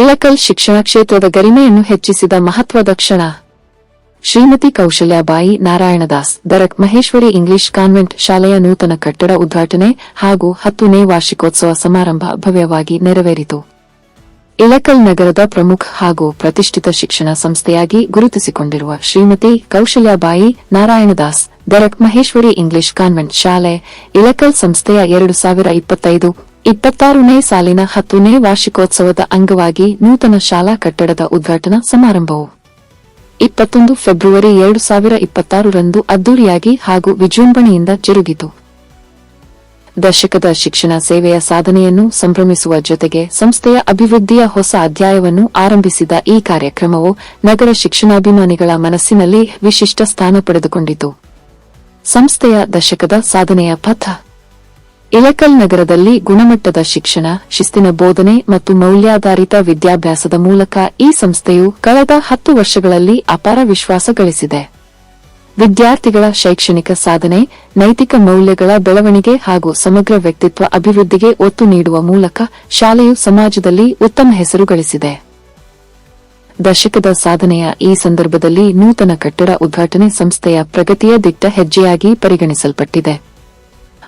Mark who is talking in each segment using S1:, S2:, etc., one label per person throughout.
S1: ಇಳಕಲ್ ಶಿಕ್ಷಣ ಕ್ಷೇತ್ರದ ಗರಿಮೆಯನ್ನು ಹೆಚ್ಚಿಸಿದ ಮಹತ್ವದ ಕ್ಷಣ. ಶ್ರೀಮತಿ ಕೌಶಲ್ಯಾಬಾಯಿ ನಾರಾಯಣದಾಸ್, ದರಕ್ ಮಹೇಶ್ವರಿ ಇಂಗ್ಲಿಷ್ ಕಾನ್ವೆಂಟ್ ಶಾಲೆಯ ನೂತನ ಕಟ್ಟಡ ಉದ್ಘಾಟನೆ ಹಾಗೂ ಹತ್ತನೇ ವಾರ್ಷಿಕೋತ್ಸವ ಸಮಾರಂಭ ಭವ್ಯವಾಗಿ ನೆರವೇರಿತು. ಇಳಕಲ್ ನಗರದ ಪ್ರಮುಖ ಹಾಗೂ ಪ್ರತಿಷ್ಠಿತ ಶಿಕ್ಷಣ ಸಂಸ್ಥೆಯಾಗಿ ಗುರುತಿಸಿಕೊಂಡಿರುವ ಶ್ರೀಮತಿ ಕೌಶಲ್ಯಾಬಾಯಿ ನಾರಾಯಣದಾಸ್, ದರಕ್ ಮಹೇಶ್ವರಿ ಇಂಗ್ಲಿಷ್ ಕಾನ್ವೆಂಟ್ ಶಾಲೆ, ಇಳಕಲ್ ಸಂಸ್ಥೆಯ ಎರಡು ಸಾವಿರ ಇಪ್ಪತ್ತೈದು ಇಪ್ಪತ್ತಾರನೇ ಸಾಲಿನ ಹತ್ತನೇ ವಾರ್ಷಿಕೋತ್ಸವದ ಅಂಗವಾಗಿ ನೂತನ ಶಾಲಾ ಕಟ್ಟಡದ ಉದ್ಘಾಟನಾ ಸಮಾರಂಭವು. ಇಪ್ಪತ್ತೊಂದು ಫೆಬ್ರವರಿ ಎರಡು ಸಾವಿರ ಇಪ್ಪತ್ತಾರರಂದು ಅದ್ದೂರಿಯಾಗಿ ಹಾಗೂ ವಿಜೃಂಭಣೆಯಿಂದ ಜರುಗಿತು. ದಶಕದ ಶಿಕ್ಷಣ ಸೇವೆಯ ಸಾಧನೆಯನ್ನು ಸಂಭ್ರಮಿಸುವ ಜೊತೆಗೆ ಸಂಸ್ಥೆಯ ಅಭಿವೃದ್ಧಿಯ ಹೊಸ ಅಧ್ಯಾಯವನ್ನು ಆರಂಭಿಸಿದ ಈ ಕಾರ್ಯಕ್ರಮವು ನಗರ ಶಿಕ್ಷಣಾಭಿಮಾನಿಗಳ ಮನಸ್ಸಿನಲ್ಲಿ ವಿಶಿಷ್ಟ ಸ್ಥಾನ ಪಡೆದುಕೊಂಡಿತು. ಸಂಸ್ಥೆಯ ದಶಕದ ಸಾಧನೆಯ ಪಥ ಇಳಕಲ್ ನಗರದಲ್ಲಿ ಗುಣಮಟ್ಟದ ಶಿಕ್ಷಣ, ಶಿಸ್ತಿನ ಬೋಧನೆ ಮತ್ತು ಮೌಲ್ಯಾಧಾರಿತ ವಿದ್ಯಾಭ್ಯಾಸದ ಮೂಲಕ ಈ ಸಂಸ್ಥೆಯು ಕಳೆದ ಹತ್ತು ವರ್ಷಗಳಲ್ಲಿ ಅಪಾರ ವಿಶ್ವಾಸ ಗಳಿಸಿದೆ. ವಿದ್ಯಾರ್ಥಿಗಳ ಶೈಕ್ಷಣಿಕ ಸಾಧನೆ, ನೈತಿಕ ಮೌಲ್ಯಗಳ ಬೆಳವಣಿಗೆ ಹಾಗೂ ಸಮಗ್ರ ವ್ಯಕ್ತಿತ್ವ ಅಭಿವೃದ್ಧಿಗೆ ಒತ್ತು ನೀಡುವ ಮೂಲಕ ಶಾಲೆಯು ಸಮಾಜದಲ್ಲಿ ಉತ್ತಮ ಹೆಸರು ಗಳಿಸಿದೆ. ದಶಕದ ಸಾಧನೆಯ ಈ ಸಂದರ್ಭದಲ್ಲಿ ನೂತನ ಕಟ್ಟಡ ಉದ್ಘಾಟನೆ ಸಂಸ್ಥೆಯ ಪ್ರಗತಿಯ ದಿಟ್ಟ ಹೆಜ್ಜೆಯಾಗಿ ಪರಿಗಣಿಸಲ್ಪಟ್ಟಿದೆ.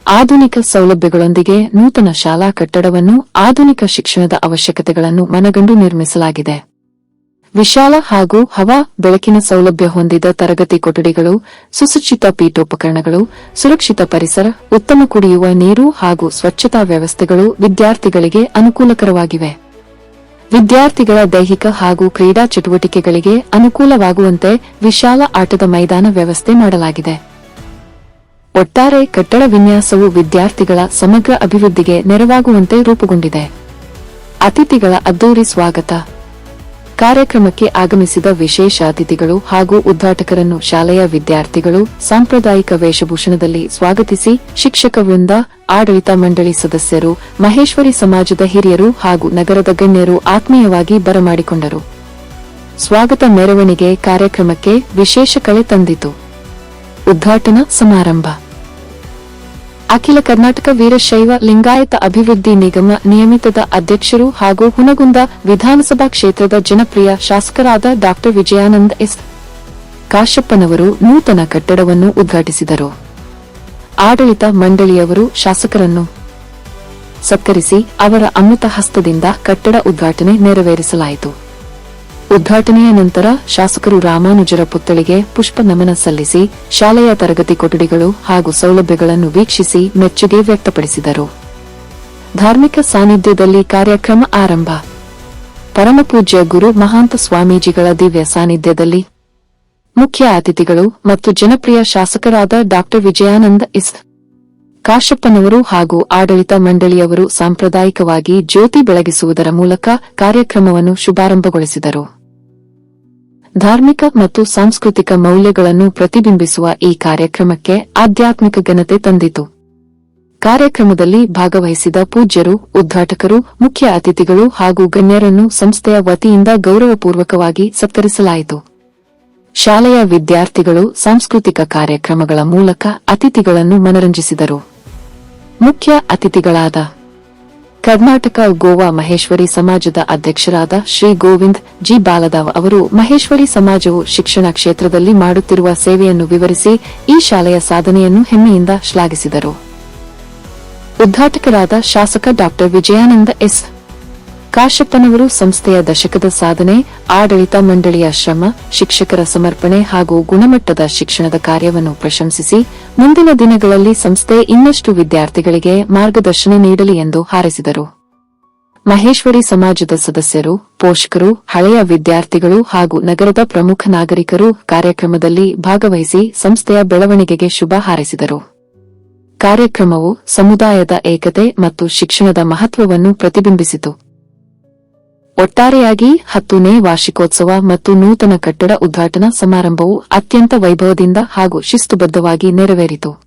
S1: ಆಧುನಿಕ ಸೌಲಭ್ಯಗಳೊಂದಿಗೆ ನೂತನ ಶಾಲಾ ಕಟ್ಟಡವನ್ನು ಆಧುನಿಕ ಶಿಕ್ಷಣದ ಅವಶ್ಯಕತೆಗಳನ್ನು ಮನಗಂಡು ನಿರ್ಮಿಸಲಾಗಿದೆ. ವಿಶಾಲ ಹಾಗೂ ಹವಾ ಬೆಳಕಿನ ಸೌಲಭ್ಯ ಹೊಂದಿದ ತರಗತಿ ಕೊಠಡಿಗಳು, ಸುಸಜ್ಜಿತ ಪೀಠೋಪಕರಣಗಳು, ಸುರಕ್ಷಿತ ಪರಿಸರ, ಉತ್ತಮ ಕುಡಿಯುವ ನೀರು ಹಾಗೂ ಸ್ವಚ್ಛತಾ ವ್ಯವಸ್ಥೆಗಳು ವಿದ್ಯಾರ್ಥಿಗಳಿಗೆ ಅನುಕೂಲಕರವಾಗಿವೆ. ವಿದ್ಯಾರ್ಥಿಗಳ ದೈಹಿಕ ಹಾಗೂ ಕ್ರೀಡಾ ಚಟುವಟಿಕೆಗಳಿಗೆ ಅನುಕೂಲವಾಗುವಂತೆ ವಿಶಾಲ ಆಟದ ಮೈದಾನ ವ್ಯವಸ್ಥೆ ಮಾಡಲಾಗಿದೆ. ಒಟ್ಟಾರೆ ಕಟ್ಟಡ ವಿನ್ಯಾಸವು ವಿದ್ಯಾರ್ಥಿಗಳ ಸಮಗ್ರ ಅಭಿವೃದ್ಧಿಗೆ ನೆರವಾಗುವಂತೆ ರೂಪುಗೊಂಡಿದೆ. ಅತಿಥಿಗಳ ಅದ್ದೂರಿ ಸ್ವಾಗತ. ಕಾರ್ಯಕ್ರಮಕ್ಕೆ ಆಗಮಿಸಿದ ವಿಶೇಷ ಅತಿಥಿಗಳು ಹಾಗೂ ಉದ್ಘಾಟಕರನ್ನು ಶಾಲೆಯ ವಿದ್ಯಾರ್ಥಿಗಳು ಸಾಂಪ್ರದಾಯಿಕ ವೇಷಭೂಷಣದಲ್ಲಿ ಸ್ವಾಗತಿಸಿ ಶಿಕ್ಷಕ ವೃಂದ, ಆಡಳಿತ ಮಂಡಳಿ ಸದಸ್ಯರು, ಮಹೇಶ್ವರಿ ಸಮಾಜದ ಹಿರಿಯರು ಹಾಗೂ ನಗರದ ಗಣ್ಯರು ಆತ್ಮೀಯವಾಗಿ ಬರಮಾಡಿಕೊಂಡರು. ಸ್ವಾಗತ ಮೆರವಣಿಗೆ ಕಾರ್ಯಕ್ರಮಕ್ಕೆ ವಿಶೇಷ ಕಳೆ ತಂದಿತು. ಉದ್ಘಾಟನಾ ಸಮಾರಂಭ. ಅಖಿಲ ಕರ್ನಾಟಕ ವೀರಶೈವ ಲಿಂಗಾಯತ ಅಭಿವೃದ್ಧಿ ನಿಗಮ ನಿಯಮಿತದ ಅಧ್ಯಕ್ಷರು ಹಾಗೂ ಹುನಗುಂದ ವಿಧಾನಸಭಾ ಕ್ಷೇತ್ರದ ಜನಪ್ರಿಯ ಶಾಸಕರಾದ ಡಾ ವಿಜಯಾನಂದ ಎಸ್ ಕಾಶಪ್ಪನವರು ನೂತನ ಕಟ್ಟಡವನ್ನು ಉದ್ಘಾಟಿಸಿದರು. ಆಡಳಿತ ಮಂಡಳಿಯವರು ಶಾಸಕರನ್ನು ಸತ್ಕರಿಸಿ ಅವರ ಅಮೃತ ಹಸ್ತದಿಂದ ಕಟ್ಟಡ ಉದ್ಘಾಟನೆ ನೆರವೇರಿಸಲಾಯಿತು. ಉದ್ಘಾಟನೆಯ ನಂತರ ಶಾಸಕರು ರಾಮಾನುಜರ ಪುತ್ಥಳಿಗೆ ಪುಷ್ಪ ನಮನ ಸಲ್ಲಿಸಿ ಶಾಲೆಯ ತರಗತಿ ಕೊಠಡಿಗಳು ಹಾಗೂ ಸೌಲಭ್ಯಗಳನ್ನು ವೀಕ್ಷಿಸಿ ಮೆಚ್ಚುಗೆ ವ್ಯಕ್ತಪಡಿಸಿದರು. ಧಾರ್ಮಿಕ ಸಾನ್ನಿಧ್ಯದಲ್ಲಿ ಕಾರ್ಯಕ್ರಮ ಆರಂಭ. ಪರಮಪೂಜ್ಯ ಗುರು ಮಹಾಂತ ಸ್ವಾಮೀಜಿಗಳ ದಿವ್ಯ ಸಾನ್ನಿಧ್ಯದಲ್ಲಿ ಮುಖ್ಯ ಅತಿಥಿಗಳು ಮತ್ತು ಜನಪ್ರಿಯ ಶಾಸಕರಾದ ಡಾ. ವಿಜಯಾನಂದ ಇಸ್ ಕಾಶಪ್ಪನವರು ಹಾಗೂ ಆಡಳಿತ ಮಂಡಳಿಯವರು ಸಾಂಪ್ರದಾಯಿಕವಾಗಿ ಜ್ಯೋತಿ ಬೆಳಗಿಸುವುದರ ಮೂಲಕ ಕಾರ್ಯಕ್ರಮವನ್ನು ಶುಭಾರಂಭಗೊಳಿಸಿದರು. ಧಾರ್ಮಿಕ ಮತ್ತು ಸಾಂಸ್ಕೃತಿಕ ಮೌಲ್ಯಗಳನ್ನು ಪ್ರತಿಬಿಂಬಿಸುವ ಈ ಕಾರ್ಯಕ್ರಮಕ್ಕೆ ಆಧ್ಯಾತ್ಮಿಕ ಘನತೆ ತಂದಿತು. ಕಾರ್ಯಕ್ರಮದಲ್ಲಿ ಭಾಗವಹಿಸಿದ ಪೂಜ್ಯರು, ಉದ್ಘಾಟಕರು, ಮುಖ್ಯ ಅತಿಥಿಗಳು ಹಾಗೂ ಗಣ್ಯರನ್ನು ಸಂಸ್ಥೆಯ ವತಿಯಿಂದ ಗೌರವಪೂರ್ವಕವಾಗಿ ಸತ್ಕರಿಸಲಾಯಿತು. ಶಾಲೆಯ ವಿದ್ಯಾರ್ಥಿಗಳು ಸಾಂಸ್ಕೃತಿಕ ಕಾರ್ಯಕ್ರಮಗಳ ಮೂಲಕ ಅತಿಥಿಗಳನ್ನು ಮನರಂಜಿಸಿದರು. ಮುಖ್ಯ ಅತಿಥಿಗಳಾದ ಕರ್ನಾಟಕ ಗೋವಾ ಮಹೇಶ್ವರಿ ಸಮಾಜದ ಅಧ್ಯಕ್ಷರಾದ ಶ್ರೀ ಗೋವಿಂದ್ ಜಿ ಬಾಲದಾವ್ ಅವರು ಮಹೇಶ್ವರಿ ಸಮಾಜವು ಶಿಕ್ಷಣ ಕ್ಷೇತ್ರದಲ್ಲಿ ಮಾಡುತ್ತಿರುವ ಸೇವೆಯನ್ನು ವಿವರಿಸಿ ಈ ಶಾಲೆಯ ಸಾಧನೆಯನ್ನು ಹೆಮ್ಮೆಯಿಂದ ಶ್ಲಾಘಿಸಿದರು. ಉದ್ಘಾಟಕರಾದ ಶಾಸಕ ಡಾ ವಿಜಯಾನಂದ ಎಸ್. ಕಾಶಪ್ಪನವರು ಸಂಸ್ಥೆಯ ದಶಕದ ಸಾಧನೆ, ಆಡಳಿತ ಮಂಡಳಿಯ ಶ್ರಮ, ಶಿಕ್ಷಕರ ಸಮರ್ಪಣೆ ಹಾಗೂ ಗುಣಮಟ್ಟದ ಶಿಕ್ಷಣದ ಕಾರ್ಯವನ್ನು ಪ್ರಶಂಸಿಸಿ ಮುಂದಿನ ದಿನಗಳಲ್ಲಿ ಸಂಸ್ಥೆ ಇನ್ನಷ್ಟು ವಿದ್ಯಾರ್ಥಿಗಳಿಗೆ ಮಾರ್ಗದರ್ಶನ ನೀಡಲಿ ಎಂದು ಹಾರೈಸಿದರು. ಮಹೇಶ್ವರಿ ಸಮಾಜದ ಸದಸ್ಯರು, ಪೋಷಕರು, ಹಳೆಯ ವಿದ್ಯಾರ್ಥಿಗಳು ಹಾಗೂ ನಗರದ ಪ್ರಮುಖ ನಾಗರಿಕರು ಕಾರ್ಯಕ್ರಮದಲ್ಲಿ ಭಾಗವಹಿಸಿ ಸಂಸ್ಥೆಯ ಬೆಳವಣಿಗೆಗೆ ಶುಭ ಹಾರೈಸಿದರು. ಕಾರ್ಯಕ್ರಮವು ಸಮುದಾಯದ ಏಕತೆ ಮತ್ತು ಶಿಕ್ಷಣದ ಮಹತ್ವವನ್ನು ಪ್ರತಿಬಿಂಬಿಸಿತು. ಒಟ್ಟಾರೆಯಾಗಿ ಹತ್ತನೇ ವಾರ್ಷಿಕೋತ್ಸವ ಮತ್ತು ನೂತನ ಕಟ್ಟಡ ಉದ್ಘಾಟನಾ ಸಮಾರಂಭವು ಅತ್ಯಂತ ವೈಭವದಿಂದ ಹಾಗೂ ಶಿಸ್ತುಬದ್ಧವಾಗಿ ನೆರವೇರಿತು.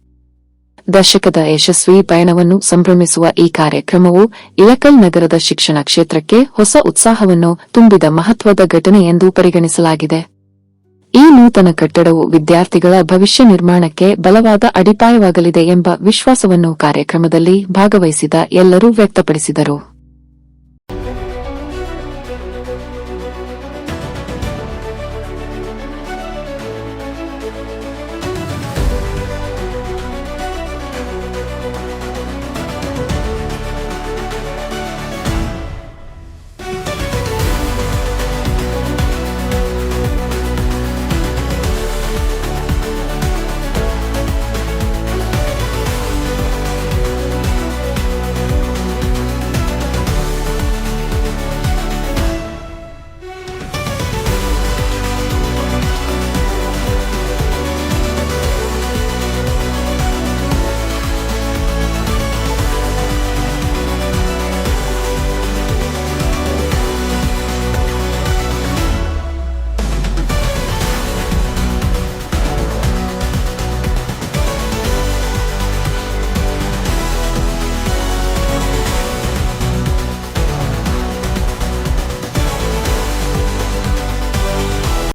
S1: ದಶಕದ ಯಶಸ್ವಿ ಪಯಣವನ್ನು ಸಂಭ್ರಮಿಸುವ ಈ ಕಾರ್ಯಕ್ರಮವು ಇಳಕಲ್ ನಗರದ ಶಿಕ್ಷಣ ಕ್ಷೇತ್ರಕ್ಕೆ ಹೊಸ ಉತ್ಸಾಹವನ್ನು ತುಂಬಿದ ಮಹತ್ವದ ಘಟನೆ ಎಂದು ಪರಿಗಣಿಸಲಾಗಿದೆ. ಈ ನೂತನ ಕಟ್ಟಡವು ವಿದ್ಯಾರ್ಥಿಗಳ ಭವಿಷ್ಯ ನಿರ್ಮಾಣಕ್ಕೆ ಬಲವಾದ ಅಡಿಪಾಯವಾಗಲಿದೆ ಎಂಬ ವಿಶ್ವಾಸವನ್ನು ಕಾರ್ಯಕ್ರಮದಲ್ಲಿ ಭಾಗವಹಿಸಿದ ಎಲ್ಲರೂ ವ್ಯಕ್ತಪಡಿಸಿದರು.